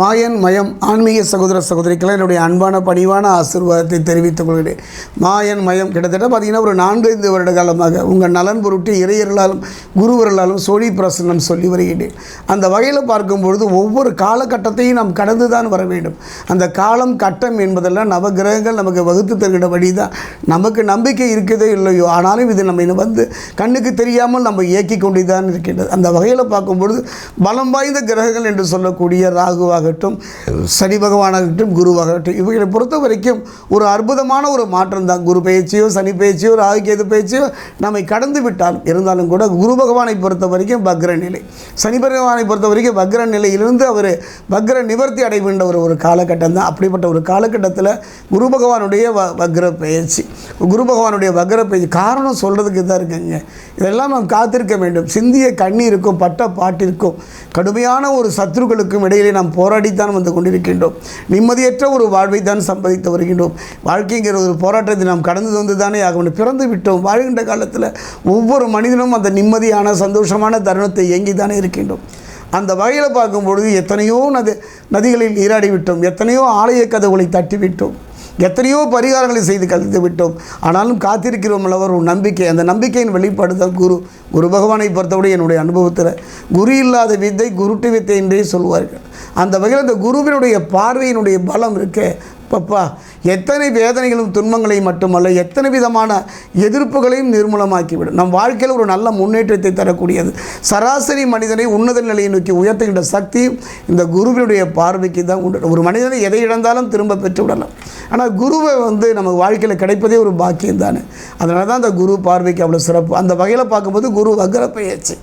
மாயன் மயம் ஆன்மீக சகோதர சகோதரிக்கெல்லாம் என்னுடைய அன்பான பணிவான ஆசீர்வாதத்தை தெரிவித்துக் கொள்கிறேன். மாயன் மயம் கிட்டத்தட்ட பார்த்தீங்கன்னா ஒரு நான்கைந்து வருட காலமாக உங்கள் நலன் பொருட்டு இறையர்களாலும் குருவர்களாலும் சோழி பிரசன்னம் சொல்லி வருகிறேன். அந்த வகையில் பார்க்கும்பொழுது ஒவ்வொரு காலகட்டத்தையும் நாம் கடந்து தான் வர வேண்டும். அந்த காலம் கட்டம் என்பதெல்லாம் நவகிரகங்கள் நமக்கு வகுத்து தருகிற வழி தான் நமக்கு நம்பிக்கை இருக்குதோ இல்லையோ ஆனாலும் இது நம்ம இன்னும் வந்து கண்ணுக்கு தெரியாமல் நம்ம இயக்கி கொண்டு தான் இருக்கின்றது. அந்த வகையில் பார்க்கும்பொழுது பலம் வாய்ந்த கிரகங்கள் என்று சொல்லக்கூடிய ராகுவாக ராகுவாகட்டும் சனி பகவானாகட்டும் குருவாகட்டும் இவைகளை பொறுத்த வரைக்கும் ஒரு அற்புதமான ஒரு மாற்றம் தான். குரு பயிற்சியோ சனி பயிற்சியோ ராகு கேது பயிற்சியோ நம்மை கடந்து விட்டால் இருந்தாலும் கூட குரு பகவானை பொறுத்த வரைக்கும் பக்ர நிலை. சனி பகவானை பொறுத்த வரைக்கும் பக்ர நிலையிலிருந்து அவர் பக்ர நிவர்த்தி அடைகின்ற ஒரு ஒரு காலகட்டம் தான். அப்படிப்பட்ட ஒரு காலகட்டத்தில் குரு பகவானுடைய வ வக்ர பயிற்சி குரு பகவானுடைய வக்ர பயிற்சி காரணம் சொல்கிறதுக்கு தான் இருக்குங்க. இதெல்லாம் நாம் காத்திருக்க வேண்டும். சிந்திய கண்ணீருக்கும் பட்ட பாட்டிற்கும் கடுமையான ஒரு சத்ருக்களுக்கும் இடையிலே நாம் போராடித்தான் வந்து கொண்டிருக்கின்றோம். நிம்மதியற்ற ஒரு வாழ்வை தான் சம்பாதித்து வருகின்றோம். வாழ்க்கைங்கிற ஒரு போராட்டத்தை நாம் கடந்து வந்து தானே ஆக பிறந்து விட்டோம். வாழ்கின்ற காலத்தில் ஒவ்வொரு மனிதனும் அந்த நிம்மதியான சந்தோஷமான தருணத்தை இயங்கி தானே இருக்கின்றோம். அந்த வகையில் பார்க்கும்பொழுது எத்தனையோ நதி நதிகளில் நீராடி விட்டோம் எத்தனையோ ஆலய கதவுகளை தட்டிவிட்டோம். எத்தனையோ பரிகாரங்களை செய்து கழித்து விட்டோம். ஆனாலும் காத்திருக்கிறோம் அல்லவர் ஒரு நம்பிக்கை அந்த நம்பிக்கையின் வெளிப்பாடு தான் குரு. குரு பகவானை பொறுத்தவரை என்னுடைய அனுபவத்தில் குரு இல்லாத வித்தை குருட்டு வித்தை என்றே சொல்வார்கள். அந்த வகையில் அந்த குருவினுடைய பார்வையினுடைய பலம் இருக்கே. பப்பா எத்தனை வேதனைகளும் துன்பங்களையும் மட்டுமல்ல எத்தனை விதமான எதிர்ப்புகளையும் நிர்மூலமாக்கிவிடும். நம் வாழ்க்கையில் ஒரு நல்ல முன்னேற்றத்தை தரக்கூடியது. சராசரி மனிதனை உன்னத நிலையை நோக்கி உயர்த்துகின்ற சக்தியும் இந்த குருவினுடைய பார்வைக்கு தான் உண்டு. ஒரு மனிதனை எதை இழந்தாலும் திரும்ப பெற்று விடலாம். ஆனால் குருவை வந்து நம்ம வாழ்க்கையில் கிடைப்பதே ஒரு பாக்கியம் தானே. அதனால தான் அந்த குரு பார்வைக்கு அவ்வளோ சிறப்பு. அந்த வகையில் பார்க்கும்போது குரு வக்ர பயிற்சி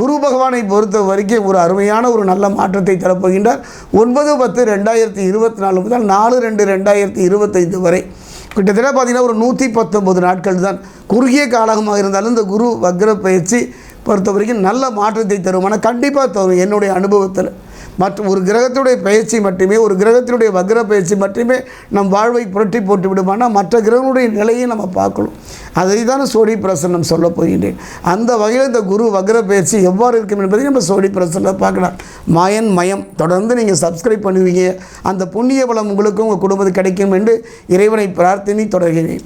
குரு பகவானை பொறுத்த வரைக்கும் ஒரு அருமையான ஒரு நல்ல மாற்றத்தை தரப்போகின்றார். ஒன்பது பத்து ரெண்டாயிரத்தி இருபத்தி நாலு முதல் நாலு ரெண்டு ரெண்டாயிரத்தி இருபத்தைந்து வரை. கிட்டத்தட்ட பார்த்திங்கன்னா ஒரு நூற்றி பத்தொம்பது நாட்கள் தான் குறுகிய காலமாக இருந்தாலும் இந்த குரு வக்ர பயிற்சி பொறுத்த வரைக்கும் நல்ல மாற்றத்தை தரும். ஆனால் கண்டிப்பாக தரும் என்னுடைய அனுபவத்தில். மற்ற ஒரு கிரகத்துடைய பயிற்சி மட்டுமே ஒரு கிரகத்தினுடைய வக்ர பயிற்சி மட்டுமே நம் வாழ்வை புரட்டி போட்டு விடுமானால் மற்ற கிரகனுடைய நிலையை நம்ம பார்க்கணும். அதை தான் சோடி பிரசன்னம் சொல்ல போகின்றேன். அந்த வகையில் இந்த குரு வக்ர பயிற்சி எவ்வாறு இருக்கும் என்பதை நம்ம சோடி பிரசனில் பார்க்கலாம். மாயன் மயம். தொடர்ந்து நீங்கள் சப்ஸ்கிரைப் பண்ணுவீங்க. அந்த புண்ணிய பலம் உங்களுக்கும் உங்கள் குடும்பத்துக்கு கிடைக்கும் என்று இறைவனை பிரார்த்தனை தொடர்கிறேன்.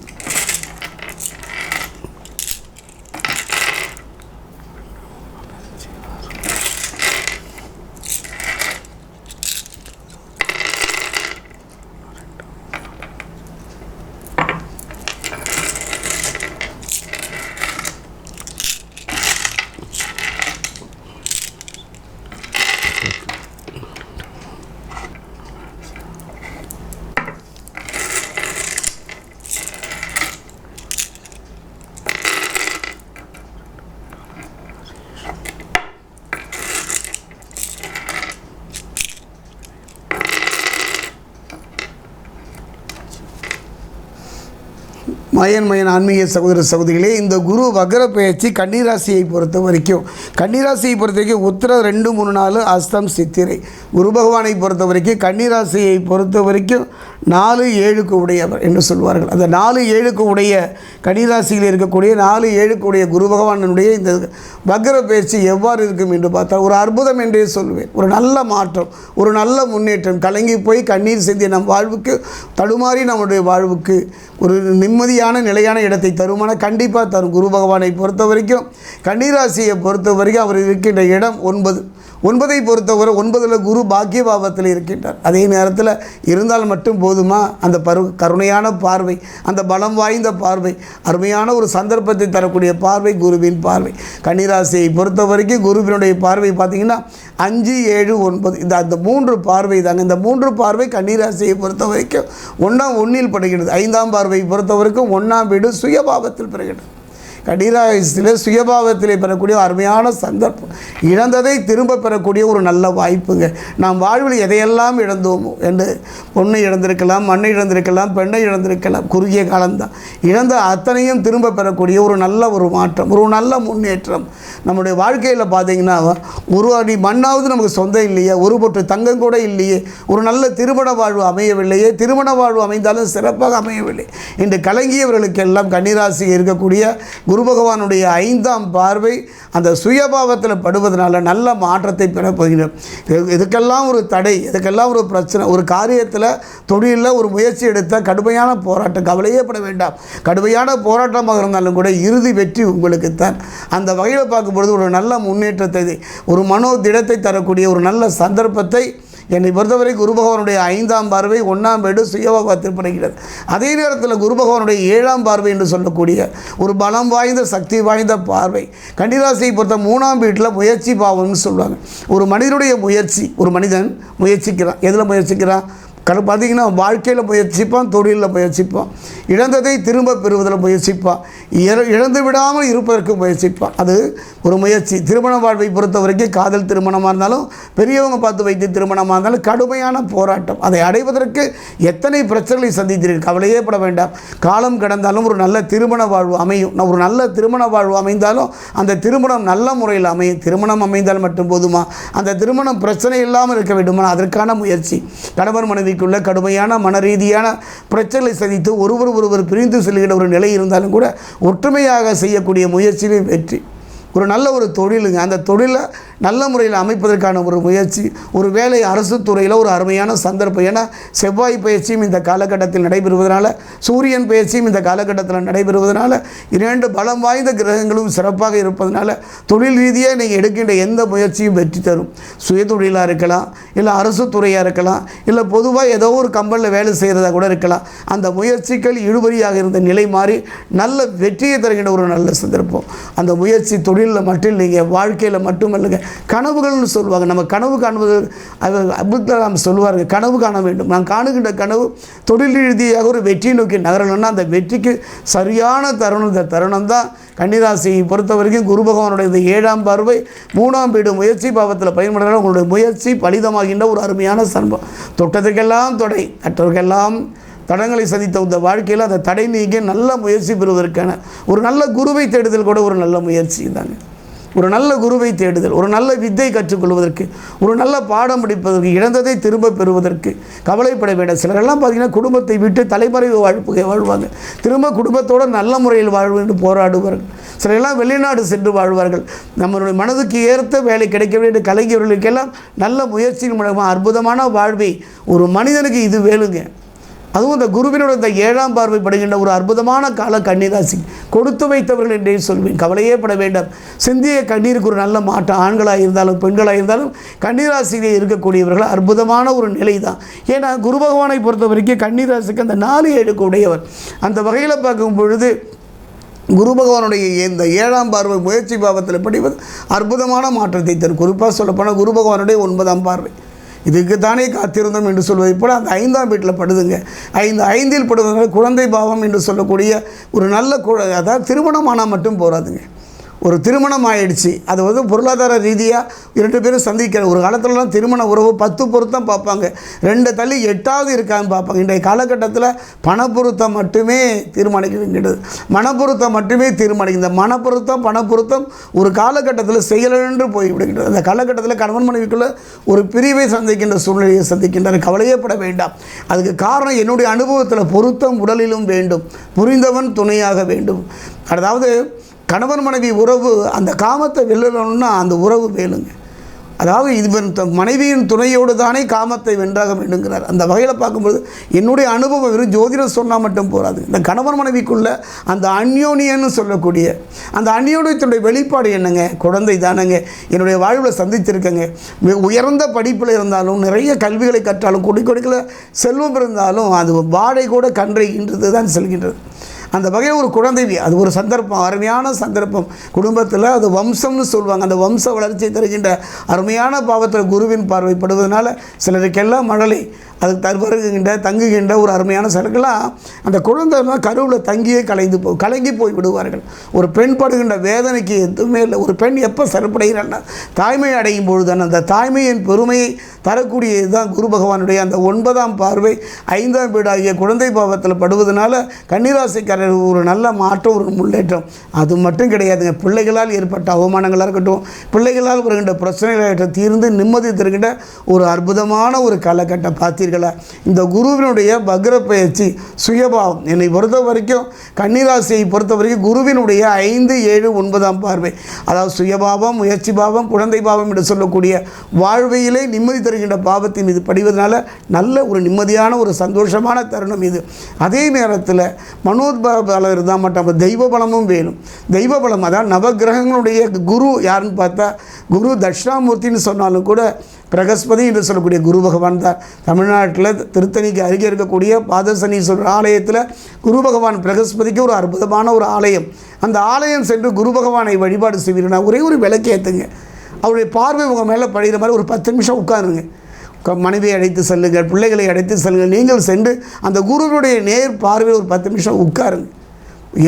மயன் மயன் ஆன்மீக சகோதர சகோதரிகளே இந்த குரு வக்ர பயிற்சி கன்னிராசியை பொறுத்த வரைக்கும் கன்னிராசியை பொறுத்த வரைக்கும் உத்திர ரெண்டு மூணு நாலு அஸ்தம் சித்திரை. குரு பகவானை பொறுத்த வரைக்கும் கன்னிராசியை பொறுத்த வரைக்கும் நாலு ஏழுக்கு உடையவர் என்று சொல்வார்கள். அந்த நாலு ஏழுக்கு உடைய கன்னிராசியில் இருக்கக்கூடிய நாலு ஏழுக்கு உடைய குரு பகவானுடைய இந்த வக்ர பயிற்சி எவ்வாறு இருக்கும் என்று பார்த்தால் ஒரு அற்புதம் என்றே சொல்வேன். ஒரு நல்ல மாற்றம் ஒரு நல்ல முன்னேற்றம். கலங்கி போய் கண்ணீர் சிந்திய நம் வாழ்வுக்கு தடுமாறி நம்முடைய வாழ்வுக்கு ஒரு நிம்மதியான நிலையான இடத்தை தருமான கண்டிப்பாக தரும். குரு பகவானை பொறுத்த வரைக்கும் கன்னிராசியை பொறுத்த வரைக்கும் அவர் இருக்கின்ற இடம் ஒன்பது. ஒன்பதை பொறுத்தவரை ஒன்பதில் குரு பாக்கியபாவத்தில் இருக்கின்றார். அதே நேரத்தில் இருந்தால் மட்டும் போதுமா? அந்த பரு கருணையான பார்வை அந்த பலம் வாய்ந்த பார்வை அருமையான ஒரு சந்தர்ப்பத்தை தரக்கூடிய பார்வை குருவின் பார்வை. கன்னிராசியை பொறுத்த வரைக்கும் குருவினுடைய பார்வை பார்த்திங்கன்னா அஞ்சு ஏழு ஒன்பது. இந்த அந்த மூன்று பார்வை தாங்க. இந்த மூன்று பார்வை கன்னிராசியை பொறுத்த வரைக்கும் ஒன்றாம் ஒன்றில் படுகிறது ஐந்தாம் பார்வை பொறுத்த வரைக்கும் ஒன்றாம் வீடு சுயபாவத்தில் பெறுகிறது கடிராயசில் சுயபாவத்திலே பெறக்கூடிய அருமையான சந்தர்ப்பம். இழந்ததை திரும்ப பெறக்கூடிய ஒரு நல்ல வாய்ப்புங்க. நாம் வாழ்வில் எதையெல்லாம் இழந்தோமோ என்று பொண்ணை இழந்திருக்கலாம் மண்ணை இழந்திருக்கலாம் பெண்ணை இழந்திருக்கலாம் குறுகிய காலம்தான். இழந்த அத்தனையும் திரும்ப பெறக்கூடிய ஒரு நல்ல ஒரு மாற்றம் ஒரு நல்ல முன்னேற்றம் நம்முடைய வாழ்க்கையில் பார்த்தீங்கன்னா ஒரு அடி மண்ணாவது நமக்கு சொந்தம் இல்லையே ஒரு பொட்டு தங்கம் கூட இல்லையே ஒரு நல்ல திருமண வாழ்வு அமையவில்லையே திருமண வாழ்வு அமைந்தாலும் சிறப்பாக அமையவில்லை. இன்று கலங்கியவர்களுக்கெல்லாம் கன்னிராசி இருக்கக்கூடிய குரு பகவானுடைய ஐந்தாம் பார்வை அந்த சுயபாவத்தில் படுவதனால நல்ல மாற்றத்தை பெறப்போகிறோம் இதுக்கெல்லாம் ஒரு தடை இதுக்கெல்லாம் ஒரு பிரச்சனை ஒரு காரியத்தில் தொழிலில் ஒரு முயற்சி எடுத்த கடுமையான போராட்டம் கவலையே பட வேண்டாம். கடுமையான போராட்டமாக இருந்தாலும் கூட இறுதி வெற்றி உங்களுக்குத்தான். அந்த வகையில் பார்க்கும்பொழுது ஒரு நல்ல முன்னேற்றத்தை ஒரு மனோ திடத்தை தரக்கூடிய ஒரு நல்ல சந்தர்ப்பத்தை என்னை பொறுத்தவரை குரு பகவானுடைய ஐந்தாம் பார்வை ஒன்றாம் வீடு சுயபாவத்தில் படுகிறது அதே நேரத்தில் குரு பகவானுடைய ஏழாம் பார்வை என்று சொல்லக்கூடிய ஒரு பலம் வாய்ந்த சக்தி வாய்ந்த பார்வை. கண்டிராசியை பொறுத்த மூணாம் வீட்டில் முயற்சி பாவம்னு சொல்லுவாங்க. ஒரு மனிதனுடைய முயற்சி ஒரு மனிதன் முயற்சிக்கிறான். எதில் முயற்சிக்கிறான்? கடை பார்த்தீங்கன்னா வாழ்க்கையில் முயற்சிப்பான் தொழிலில் முயற்சிப்பான் இழந்ததை திரும்ப பெறுவதில் முயற்சிப்பான் இற இழந்து விடாமல் இருப்பதற்கு முயற்சிப்பான். அது ஒரு முயற்சி. திருமண வாழ்வை பொறுத்த வரைக்கும் காதல் திருமணமாக இருந்தாலும் பெரியவங்க பார்த்து வைத்து திருமணமாக இருந்தாலும் கடுமையான போராட்டம். அதை அடைவதற்கு எத்தனை பிரச்சனைகளை சந்தித்தீர்கள்? கவலையே பட வேண்டாம். காலம் கடந்தாலும் ஒரு நல்ல திருமண வாழ்வு அமையும். ஒரு நல்ல திருமண வாழ்வு அமைந்தாலும் அந்த திருமணம் நல்ல முறையில் அமையும். திருமணம் அமைந்தால் மட்டும் போதுமா? அந்த திருமணம் பிரச்சனை இல்லாமல் இருக்க வேண்டுமா? அதற்கான முயற்சி. கணவர் மனைவி மனைவிக்குள்ள கடுமையான மன ரீதியான பிரச்சனை சந்தித்து ஒருவர் ஒருவர் பிரிந்து செல்கிற ஒரு நிலை இருந்தாலும் கூட ஒற்றுமையாக செய்யக்கூடிய முயற்சியிலும் வெற்றி. ஒரு நல்ல ஒரு தொழிலுங்க. அந்த தொழிலை நல்ல முறையில் அமைப்பதற்கான ஒரு முயற்சி ஒரு வேலை அரசு துறையில் ஒரு அருமையான சந்தர்ப்பம். ஏன்னா செவ்வாய் பயிற்சியும் இந்த காலகட்டத்தில் நடைபெறுவதனால சூரியன் பயிற்சியும் இந்த காலகட்டத்தில் நடைபெறுவதனால இரண்டு பலம் வாய்ந்த கிரகங்களும் சிறப்பாக இருப்பதனால தொழில் ரீதியாக நீங்கள் எடுக்கின்ற எந்த முயற்சியும் வெற்றி தரும். சுயதொழிலாக இருக்கலாம் இல்லை அரசு துறையாக இருக்கலாம் இல்லை பொதுவாக ஏதோ ஒரு கம்பெனியில் வேலை செய்கிறதா கூட இருக்கலாம். அந்த முயற்சிகள் இழுபறியாக இருந்த நிலை மாறி நல்ல வெற்றியை தருகின்ற ஒரு நல்ல சந்தர்ப்பம். அந்த முயற்சி தொழிலில் மட்டும் இல்லைங்க வாழ்க்கையில் மட்டும் இல்லைங்க கனவுகள்னு சொல்லுவாங்க. நம்ம கனவு காணுவது அது அப்துல் கலாம் கனவு காண வேண்டும். நான் காணுகின்ற கனவு தொழில் ரீதியாக ஒரு வெற்றியை நோக்கி நகரணும்னா அந்த வெற்றிக்கு சரியான தருணம் இந்த தருணம் தான் கன்னிராசியை பொறுத்த வரைக்கும் குரு பகவானுடைய இந்த ஏழாம் பார்வை. மூணாம் வீடு முயற்சி பாவத்தில் பயன்படுறதுனால உங்களுடைய முயற்சி பலிதமாகின்ற ஒரு அருமையான சன்பம் தொட்டதற்கெல்லாம் தொடை தட்டவர்க்கெல்லாம் தடங்களை சந்தித்த இந்த வாழ்க்கையில் அந்த தடை நீக்கி நல்ல முயற்சி பெறுவதற்கான ஒரு நல்ல குருவை தேடுதல் கூட ஒரு நல்ல முயற்சி தாங்க. ஒரு நல்ல குருவை தேடுதல் ஒரு நல்ல வித்தை கற்றுக்கொள்வதற்கு ஒரு நல்ல பாடம் படிப்பதற்கு இழந்ததை திரும்ப பெறுவதற்கு கவலைப்பட வேண்டாம். சிலரெல்லாம் பார்த்தீங்கன்னா குடும்பத்தை விட்டு தலைமறைவு வாழ்க்கை வாழ்வாங்க. திரும்ப குடும்பத்தோடு நல்ல முறையில் வாழ்வு என்று போராடுவார்கள் சிலரெல்லாம் வெளிநாடு சென்று வாழ்வார்கள். நம்மளுடைய மனதுக்கு ஏற்ற வேலை கிடைக்க வேண்டிய கலைஞர்களுக்கெல்லாம் நல்ல முயற்சியின் மூலமாக அற்புதமான வாழ்வை ஒரு மனிதனுக்கு இது வேணுங்க. அதுவும் இந்த குருவினோட இந்த ஏழாம் பார்வை படுகின்ற ஒரு அற்புதமான கால கன்னிராசி. கொடுத்து வைத்தவர்கள் என்றே சொல்வேன். கவலையே பட வேண்டாம். சிந்திய கண்ணீருக்கு ஒரு நல்ல மாற்றம் ஆண்களாக இருந்தாலும் பெண்களாக இருந்தாலும் கன்னிராசியிலே இருக்கக்கூடியவர்கள் அற்புதமான ஒரு நிலை தான் ஏன்னா குரு பகவானை பொறுத்த வரைக்கும் கன்னிராசிக்கு அந்த நாலு ஏழுக்கு உடையவர். அந்த வகையில் பார்க்கும் பொழுது குரு பகவானுடைய இந்த ஏழாம் பார்வை முயற்சி பாவத்தில் படிவது அற்புதமான மாற்றத்தை தரும். குறிப்பாக சொல்லப்போனால் குரு பகவானுடைய ஒன்பதாம் பார்வை. இதுக்கு தானே காத்திருந்தோம் என்று சொல்வதை போல் அந்த ஐந்தாம் வீட்டில் படுதுங்க. ஐந்து ஐந்தில் படுவதால் குழந்தை பாவம் என்று சொல்லக்கூடிய ஒரு நல்ல கு அதாவது திருமணமானால் மட்டும் போகாதுங்க ஒரு திருமணம் ஆயிடுச்சு. அது வந்து பொருளாதார ரீதியாக இரண்டு பேரும் சந்திக்கிற ஒரு காலத்துலலாம் திருமண உறவு பத்து பொருத்தம் பார்ப்பாங்க. ரெண்டு தள்ளி எட்டாவது இருக்கான்னு பார்ப்பாங்க. இன்றைய காலகட்டத்தில் பணப்பொருத்தம் மட்டுமே தீர்மானிக்கிறது. மனப்பொருத்தம் மட்டுமே தீர்மானிக்கும் இந்த மனப்பொருத்தம் பணப்பொருத்தம் ஒரு காலகட்டத்தில் செயலென்று போய்விடுகின்றது. அந்த காலகட்டத்தில் கணவன் மனைவிக்குள்ள ஒரு பிரிவை சந்திக்கின்ற சூழ்நிலையை சந்திக்கின்றார். கவலையப்பட வேண்டாம். அதுக்கு காரணம் என்னுடைய அனுபவத்தில் பொருத்தம் உடலிலும் வேண்டும். புரிந்தவன் துணையாக வேண்டும். அதாவது கணவன் மனைவி உறவு அந்த காமத்தை வெல்லணும்னா அந்த உறவு வேணுங்க. அதாவது இவன் மனைவியின் துணையோடு தானே காமத்தை வென்றாக வேண்டுங்கிறார் அந்த வகையில் பார்க்கும்போது என்னுடைய அனுபவம் வெறும் ஜோதிடம் சொன்னால் மட்டும் போகாது இந்த கணவன் மனைவிக்குள்ள அந்த அந்யோனியன்னு சொல்லக்கூடிய அந்த அந்யோனியத்தினுடைய வெளிப்பாடு என்னங்க? குழந்தை தானங்க. என்னுடைய வாழ்வில் சந்தித்திருக்கேங்க உயர்ந்த படிப்பில் இருந்தாலும் நிறைய கல்விகளை கற்றாலும் கொடி கொடிக்கல செல்வம் இருந்தாலும் அது வாடை கூட கன்றைகின்றது தான் செல்கின்றது. அந்த வகையில் ஒரு குழந்தைவி அது ஒரு சந்தர்ப்பம் அருமையான சந்தர்ப்பம். குடும்பத்தில் அது வம்சம்னு சொல்லுவாங்க. அந்த வம்ச வளர்ச்சியை தருகின்ற அருமையான பாவத்தில் குருவின் பார்வைப்படுவதனால சிலருக்கெல்லாம் மழலை. அதுக்கு தருவருகின்ற தங்குகின்ற ஒரு அருமையான சிலக்கெல்லாம் அந்த குழந்தை கருவில் தங்கியே கலைந்து போ கலங்கி போய் விடுவார்கள். ஒரு பெண் படுகின்ற வேதனைக்கு எதுவுமே இல்லை. ஒரு பெண் எப்போ சிறப்படைகிறான்னா தாய்மை அடையும் பொழுதுதான் அந்த தாய்மையின் பெருமையை தரக்கூடிய இதுதான் குரு பகவானுடைய அந்த ஒன்பதாம் பார்வை. ஐந்தாம் வீடாகிய குழந்தை பாவத்தில் படுவதனால கன்னிராசிக்காரர் ஒரு நல்ல மாற்றம் ஒரு முன்னேற்றம். அது மட்டும் கிடையாதுங்க. பிள்ளைகளால் ஏற்பட்ட அவமானங்களாக இருக்கட்டும் பிள்ளைகளால் வருகின்ற பிரச்சனைகளாக தீர்ந்து நிம்மதி தருகின்ற ஒரு அற்புதமான ஒரு காலகட்டம் பார்த்தீர்களா இந்த குருவினுடைய பக்ர பயிற்சி சுயபாவம். என்னை பொறுத்த வரைக்கும் கன்னிராசியை பொறுத்த வரைக்கும் குருவினுடைய ஐந்து ஏழு ஒன்பதாம் பார்வை. அதாவது சுயபாவம் முயற்சி பாவம் குழந்தை பாவம் என்று சொல்லக்கூடிய வாழ்வையிலே நிம்மதி தருகின்ற பாவத்தின் இது படிவதனால நல்ல ஒரு நிம்மதியான ஒரு சந்தோஷமான தருணம் இது. அதே நேரத்தில் மனோத்பலம் இருந்தால் மட்டும் அப்போ தெய்வ பலமும் வேணும். தெய்வ பலம் அதான் நவகிரகங்களுடைய குரு யாருன்னு பார்த்தா குரு தட்சிணாமூர்த்தின்னு சொன்னாலும் கூட பிரகஸ்பதி என்று சொல்லக்கூடிய குரு பகவான் தான். தமிழ்நாட்டில் திருத்தணிக்கு அருகே இருக்கக்கூடிய பாதசனீஸ்வரர் ஆலயத்தில் குரு பகவான் பிரகஸ்பதிக்கு ஒரு அற்புதமான ஒரு ஆலயம். அந்த ஆலயம் சென்று குரு பகவானை வழிபாடு செய்வீர்கள் ஒரே ஒரு விளக்கேற்றுங்க அவருடைய பார்வை உங்கள் மேலே படுகிற மாதிரி ஒரு பத்து நிமிஷம் உட்காருங்க. மனைவியை அழைத்து செல்லுங்கள் பிள்ளைகளை அழைத்து செல்லுங்கள். நீங்கள் சென்று அந்த குருவினுடைய நேர் பார்வையில் ஒரு பத்து நிமிஷம் உட்காருங்க.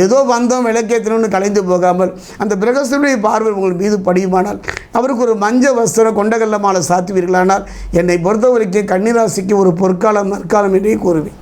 ஏதோ வந்தோம் விளக்கேற்றணும்னு கலைந்து போகாமல் அந்த பிரகஸ்தனுடைய பார்வை உங்கள் மீது படியுமானால் அவருக்கு ஒரு மஞ்ச வஸ்திரம் கொண்டகல்ல மாலை சாத்துவீர்களானால் என்னை பொறுத்தவரைக்கும் கன்னிராசிக்கு ஒரு பொற்காலம் நற்காலம் என்றே கூறுவேன்.